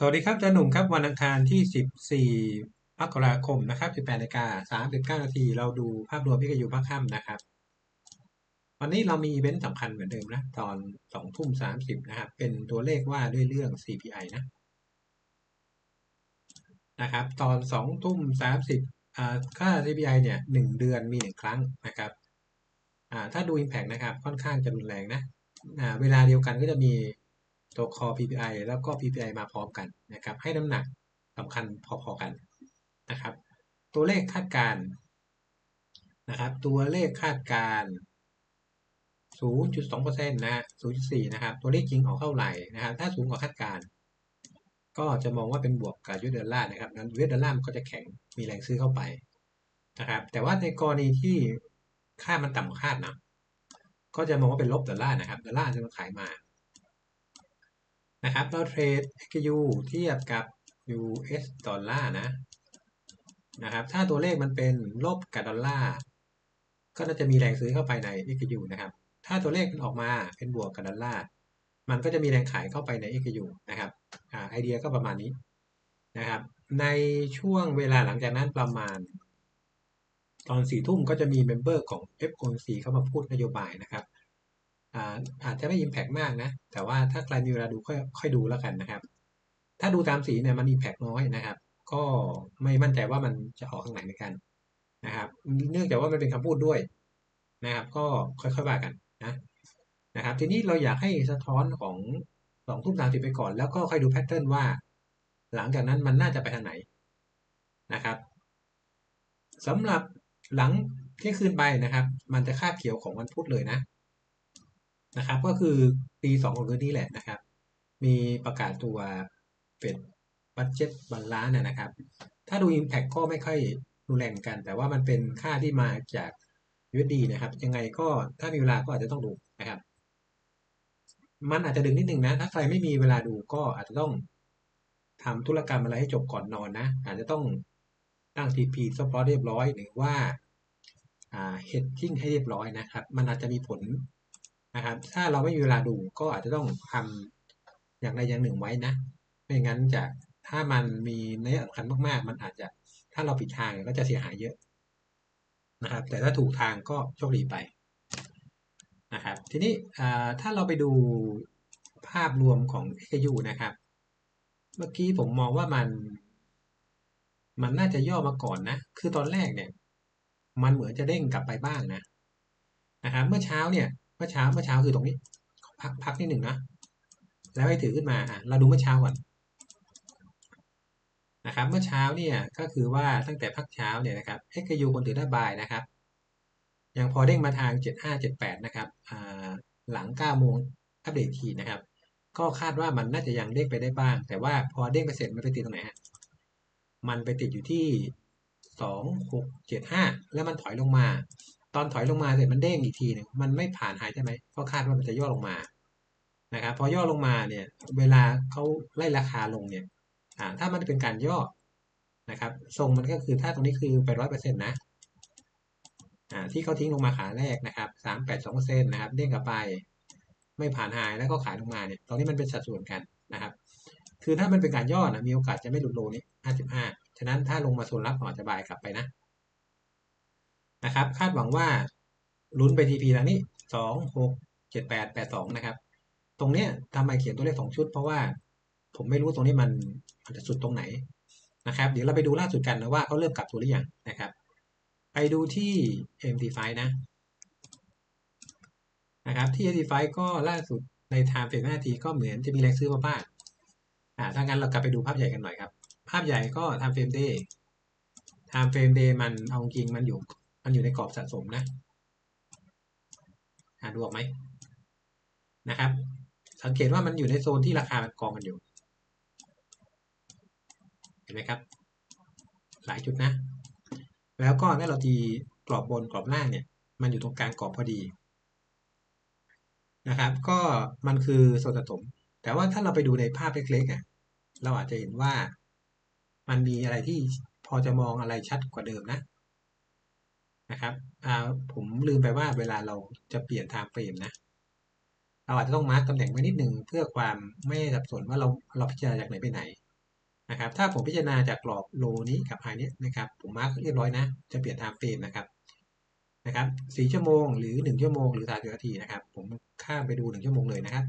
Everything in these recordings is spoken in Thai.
สวัสดีครับอาจารย์หนุ่มครับวันอังคารที่ 14มกราคมนะครับ18นาฬิกา39นาทีเราดูภาพรวมที่กอยู่ภาคค่ำนะครับ วันนี้เรามีอีเวนต์สำคัญเหมือนเดิมนะตอน2ทุ่ม30นะครับเป็นตัวเลขว่าด้วยเรื่อง CPI นะนะครับตอน2ทุ่ม30ค่า CPI เนี่ย1เดือนมี 1 ครั้งนะครับอ่าถ้าดู Impact นะครับค่อนข้างจะรุนแรงนะอ่าเวลาเดียวกันก็จะมี ตัว core PPI แล้วก็ PPI มาพร้อมกันนะครับ ให้น้ำหนักสำคัญพอๆกันนะครับ ตัวเลขคาดการนะครับ ตัวเลขคาดการ 0.2%นะ 0.4 นะครับ ตัวเลขจริงออกเท่าไหร่นะครับ ถ้าสูงกว่าคาดการก็จะมองว่าเป็นบวกกับยูเดอร์ล่านะครับนั้นยูเดอร์ล่ามันก็จะแข็งมีแรงซื้อเข้าไปนะครับ แต่ว่าในกรณีที่ค่ามันต่ำกว่าคาดนะ ก็จะมองว่าเป็นลบดอลลาร์นะครับ ดอลลาร์จะมาขายมา นะครับ เราเทรด XU เทียบกับ US ดอลลาร์นะนะครับ ถ้าตัวเลขมันเป็นลบกับดอลลาร์ก็น่าจะมีแรงซื้อเข้าไปใน XU นะครับ ถ้าตัวเลขมันออกมาเป็นบวกกับดอลลาร์มันก็จะมีแรงขายเข้าไปใน XU นะครับไอเดียก็ประมาณนี้นะครับ ในช่วงเวลาหลังจากนั้นประมาณ ตอนสี่ทุ่มก็จะมีเมมเบอร์ของ f o c เข้ามาพูดนโยบายนะครับ อาจจะไม่อิมแพกมากนะ แต่ว่าถ้าใครมีเวลาดูค่อยค่อยดูแล้วกันนะครับ ถ้าดูตามสีเนี่ยมันอิมแพกน้อยนะครับ ก็ไม่มั่นใจว่ามันจะออกข้างไหนเหมือนกันนะครับ เนื่องจากว่ามันเป็นคำพูดด้วยนะครับ ก็ค่อยๆว่ากันนะนะครับ ทีนี้เราอยากให้สะท้อนของสองทุ่มสามสิบไปก่อน แล้วก็ค่อยดูแพทเทิร์นว่า หลังจากนั้นมันน่าจะไปทางไหนนะครับสำหรับหลังเที่ยงคืนไปนะครับ มันจะคาบเขียวของวันพุธเลยนะ นะครับ ก็คือปีสองของเดือนนี้แหละนะครับ มีประกาศตัวเป็นบัตเจ็ตบาลานนะครับ ถ้าดู Impact ก็ไม่ค่อยรุนแรงกัน แต่ว่ามันเป็นค่าที่มาจาก USD นะครับ ยังไงก็ถ้ามีเวลาก็อาจจะต้องดูนะครับ มันอาจจะดึงนิดนึงนะ ถ้าใครไม่มีเวลาดูก็อาจจะต้องทำธุรกรรมอะไรให้จบก่อนนอนนะ อาจจะต้องตั้ง TP สปอร์เรียบร้อย หรือว่าเฮดจิ้งให้เรียบร้อยนะครับ มันอาจจะมีผล นะครับ ถ้าเราไม่มีเวลาดูก็อาจจะต้องทำอย่างใดอย่างหนึ่งไว้นะ ไม่งั้นจะถ้ามันมีนัยสำคัญมากๆ มันอาจจะถ้าเราผิดทางก็จะเสียหายเยอะนะครับ แต่ถ้าถูกทางก็โชคดีไปนะครับ ทีนี้ถ้าเราไปดูภาพรวมของ XU นะครับ เมื่อกี้ผมมองว่ามัน มันน่าจะย่อมาก่อนนะ คือตอนแรกเนี่ย มันเหมือนจะเด้งกลับไปบ้างนะนะครับ เมื่อเช้าเนี่ย เมื่อเช้าเมื่อเช้าคือตรงนี้ พักพักนิดหนึ่งนะแล้วให้ถือขึ้นมาอะเราดูเมื่อเช้าก่อนนะครับ เมื่อเช้าเนี่ยก็คือว่าตั้งแต่พักเช้าเนี่ยนะครับเอ็กยูคนถือได้บายนะครับยังพอเด้งมาทาง 7578 นะครับหลัง 9 โมงอัปเดตทีนะครับ ก็คาดว่ามันน่าจะยังเด้งไปได้บ้าง แต่ว่าพอเด้งไปเสร็จมันไปติดตรงไหนฮะ มันไปติดอยู่ที่ 2675 แล้วมันถอยลงมา ตอนถอยลงมาเสร็จมันเด้งอีกทีหนึ่งมันไม่ผ่านหายใช่ไหมก็คาดว่ามันจะย่อลงมานะครับพอย่อลงมาเนี่ยเวลาเขาไล่ราคาลงเนี่ยอ่าถ้ามันเป็นการย่อนะครับทรงมันก็คือถ้าตรงนี้คือไปร้อยเปอร์เซ็นต์นะอ่าที่เขาทิ้งลงมาขาแรกนะครับสามแปดสองเปอร์เซ็นต์นะครับเด้งกลับไปไม่ผ่านหายแล้วก็ขายลงมาเนี่ยตรงนี้มันเป็นสัดส่วนกันนะครับ คือถ้ามันเป็นการย่อนะมีโอกาสจะไม่หลุดโลนี้ห้าสิบห้าฉะนั้นถ้าลงมาโซนรับอาจจะบายกลับไปนะ นะครับ คาดหวังว่าลุ้นไปทีพีแล้วนี้สองหกเจ็ดแปดแปดสองนะครับ ตรงเนี้ยทำไมเขียนตัวเลขสองชุด เพราะว่าผมไม่รู้ตรงนี้มันมันจะสุดตรงไหนนะครับ เดี๋ยวเราไปดูล่าสุดกันนะว่าเขาเริ่มกลับตัวหรือยังนะครับ ไปดูที่ MT5 นะนะครับที่ MT5 ก็ล่าสุดในไทม์เฟรมนาทีก็เหมือนจะมีแรงซื้อมาบ้างอ่าถ้างั้นเรากลับไปดูภาพใหญ่กันหน่อยครับ ภาพใหญ่ก็ไทม์เฟรมเดย์ไทม์เฟรมเดย์มันเอาจริงมันอยู่ มันอยู่ในกรอบสะสมนะหาดูออกไหมนะครับ สังเกตว่ามันอยู่ในโซนที่ราคามันกองกันอยู่ เห็นไหมครับ หลายจุดนะ แล้วก็ถ้าเราตีกรอบบนกรอบล่างเนี่ย มันอยู่ตรงกลางกรอบพอดีนะครับ ก็มันคือโซนสะสม แต่ว่าถ้าเราไปดูในภาพเล็กๆอะเราอาจจะเห็นว่ามันมีอะไรที่พอจะมองอะไรชัดกว่าเดิมนะ นะครับผมลืมไปว่าเวลาเราจะเปลี่ยนทางเฟรมนะเราอาจจะต้องมาร์กตำแหน่งไว้นิดหนึ่งเพื่อความไม่สับสนว่าเราเราพิจารณาจากไหนไปไหนนะครับถ้าผมพิจารณาจากกรอบโลนี้กับไฮนี้นะครับผมมาร์กเรียบร้อยนะ จะเปลี่ยนไทม์เฟรมนะครับนะครับสี่ชั่วโมงหรือหนึ่งชั่วโมงหรือสามสิบนาทีนะครับ ผมข้ามไปดูหนึ่งชั่วโมงเลยนะครับ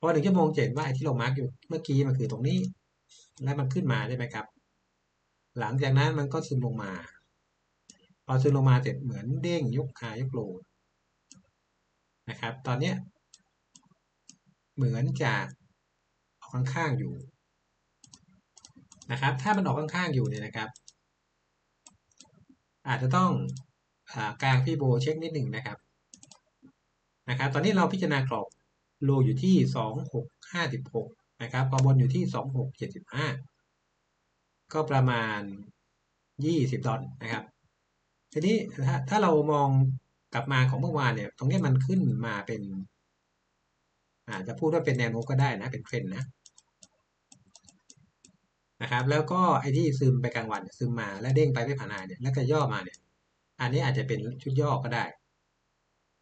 พอหนึ่งชั่วโมงเห็นว่าไอ้ที่เรามาร์กอยู่เมื่อกี้มันคือตรงนี้ แล้วมันขึ้นมาใช่ไหมครับ หลังจากนั้นมันก็ซึมลงมา พอซึมลงมาเสร็จเหมือนเด้งยกขายกโลนะครับ ตอนเนี้ยเหมือนจะออกข้างๆอยู่นะครับ ถ้ามันออกข้างๆอยู่เนี่ยนะครับ อาจจะต้องอกลางพี่โบเช็คนิดหนึ่งนะครับนะครับ ตอนนี้เราพิจารณากรอบโลอยู่ที่สองหกห้าสิบหกนะครับกอบนอยู่ที่สองหกเจ็ดสิบห้าก็ประมาณยี่สิบดอลนะครับ ทีนี้ถ้าถ้าเรามองกลับมาของเมื่อวานเนี่ย ตรงนี้มันขึ้นมาเป็น อาจจะพูดว่าเป็นแนวโน้มก็ได้นะ เป็นเทรนนะนะครับ แล้วก็ไอ้ที่ซึมไปกลางวันซึมมาแล้วเด้งไปไม่ผ่านหาเนี่ยแล้วก็ย่อมาเนี่ย อันนี้อาจจะเป็นชุดย่อก็ได้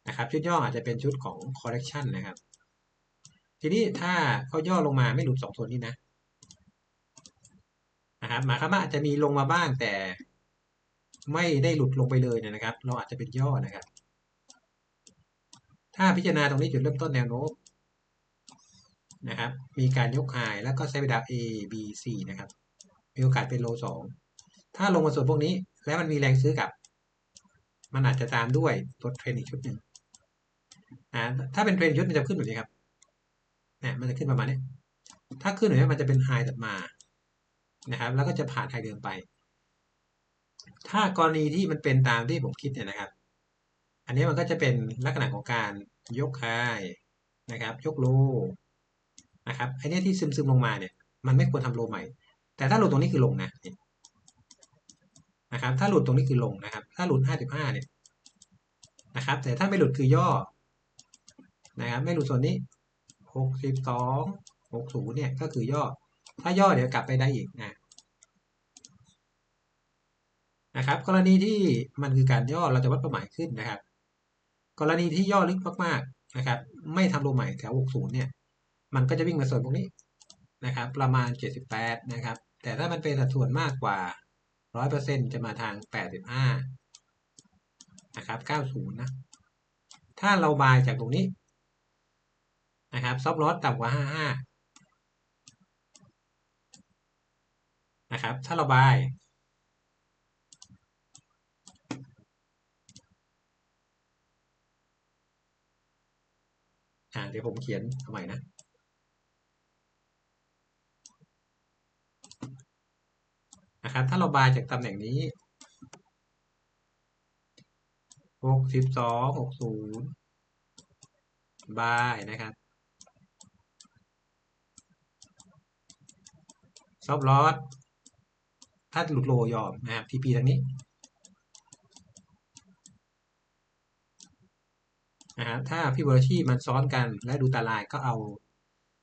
นะครับ ชุดย่ออาจจะเป็นชุดของ correction นะครับ ทีนี้ถ้าเขาย่อลงมาไม่หลุดสองโซนนี้นะนะครับหมายความว่าอาจจะมีลงมาบ้างแต่ ไม่ได้หลุดลงไปเลยนะครับ เราอาจจะเป็นย่อนะครับ ถ้าพิจารณาตรงนี้จุดเริ่มต้นแนวโน้มนะครับ มีการยกไฮแล้วก็ใช้เวลา A B C นะครับ มีโอกาสเป็นโลสองถ้าลงมาส่วนพวกนี้แล้วมันมีแรงซื้อกับ มันอาจจะตามด้วยตัวเทรนอีกชุดหนึ่งอ่าถ้าเป็นเทรนชุดมันจะขึ้นแบบนี้ครับเนี่ยมันจะขึ้นประมาณนี้ ถ้าขึ้นแบบนี้มันจะเป็นไฮตัดมานะครับ แล้วก็จะผ่านไฮเดิมไป ถ้ากรณีที่มันเป็นตามที่ผมคิดเนี่ยนะครับ อันนี้มันก็จะเป็นลักษณะของการยกไฮนะครับ ยกโลนะครับไอ้นี้ที่ซึมซึมลงมาเนี่ย มันไม่ควรทำโลใหม่ แต่ถ้าหลุดตรงนี้คือลงนะนะครับ ถ้าหลุดตรงนี้คือลงนะครับ ถ้าหลุดห้าสิบห้าเนี่ยนะครับ แต่ถ้าไม่หลุดคือย่อนะครับ ไม่หลุดส่วนนี้หกสิบสองหกศูนย์เนี่ยก็คือย่อ ถ้าย่อเดี๋ยวกลับไปได้อีกนะ นะครับ กรณีที่มันคือการย่อเราจะวัดเป้าหมายขึ้นนะครับ กรณีที่ย่อลึกมากๆนะครับ ไม่ทำโลใหม่แถว 60 เนี่ย มันก็จะวิ่งมาส่วนพวกนี้นะครับ ประมาณ 78 นะครับ แต่ถ้ามันเป็นสัดส่วนมากกว่า 100%จะมาทาง 85 นะครับ 90 นะ ถ้าเราบายจากตรงนี้นะครับซอฟลอสต่ำกว่า 55 นะครับ ถ้าเราบาย อ่าเดี๋ยวผมเขียนเอาใหม่นะนะครับถ้าเราบายจากตำแหน่งนี้หกสิบสองหกศูนย์บายนะครับซอฟลอสถ้าหลุดโลยอมนะครับทีพีทางนี้ นะครับถ้าพี่เวอร์ชี่มันซ้อนกันและดูตารางก็เอา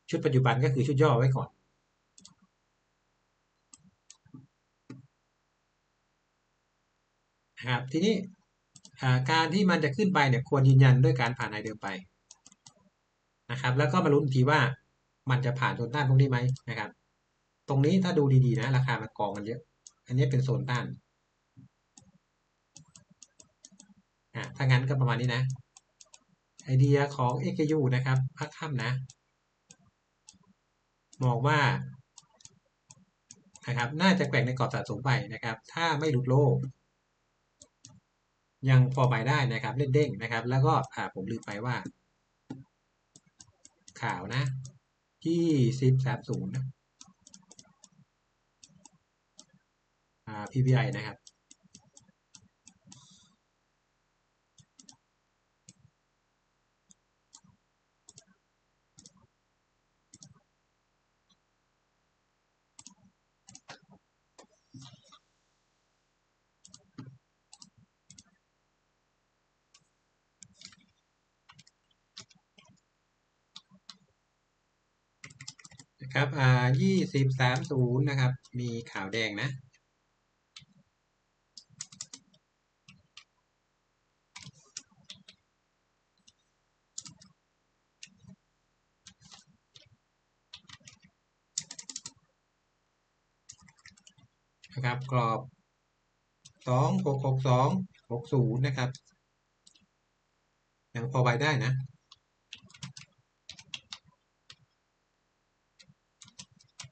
ชุดปัจจุบันก็คือชุดย่อไว้ก่อน ครับทีนี้การที่มันจะขึ้นไปเนี่ยควรยืนยันด้วยการผ่านไอเดิมไปนะครับ แล้วก็มาลุ้นทีว่ามันจะผ่านโซนต้านพวกนี้ไหมนะครับ ตรงนี้ถ้าดูดีๆนะ ราคามันกองกันเยอะ อันนี้เป็นโซนต้านอ่าถ้างั้นก็ประมาณนี้นะ ไอเดียของ XU นะครับพักค่ำนะมองว่านะครับน่าจะแกว่งในกรอบสะสมไปนะครับ ถ้าไม่หลุดโลกยังพอไปได้นะครับเล่นเด้งนะครับ แล้วก็อ่าผมลืมไปว่า ข่าวนะที่สิบสามศูนย์นะอ่า PPI นะครับ ครับ อ่ายี่สิบสามศูนย์นะครับ มีข่าวแดงนะ นะครับ กรอบสองหกหกสองหกศูนย์นะครับ ยังพอไปได้นะ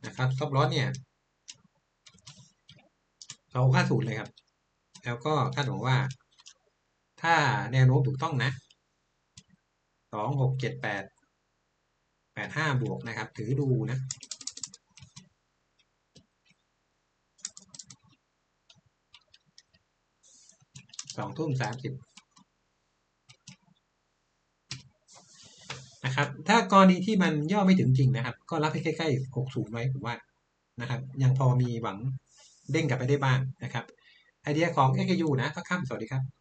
นะ ครับซอฟลอสเนี่ย เราค่าศูนย์เลยครับ แล้วก็คาดหวังว่า ถ้าแนวโน้มถูกต้องนะสองหกเจ็ดแปดแปดห้าบวกนะครับ ถือดูนะสองทุ่มสามสิบ นะครับ ถ้ากรณีที่มันย่อไม่ถึงจริงนะครับ ก็รับให้ใกล้ๆหกศูนย์ไว้ผมว่านะครับยังพอมีหวังเด้งกลับไปได้บ้างนะครับไอเดียของ XU นะพักค่ำสวัสดีครับ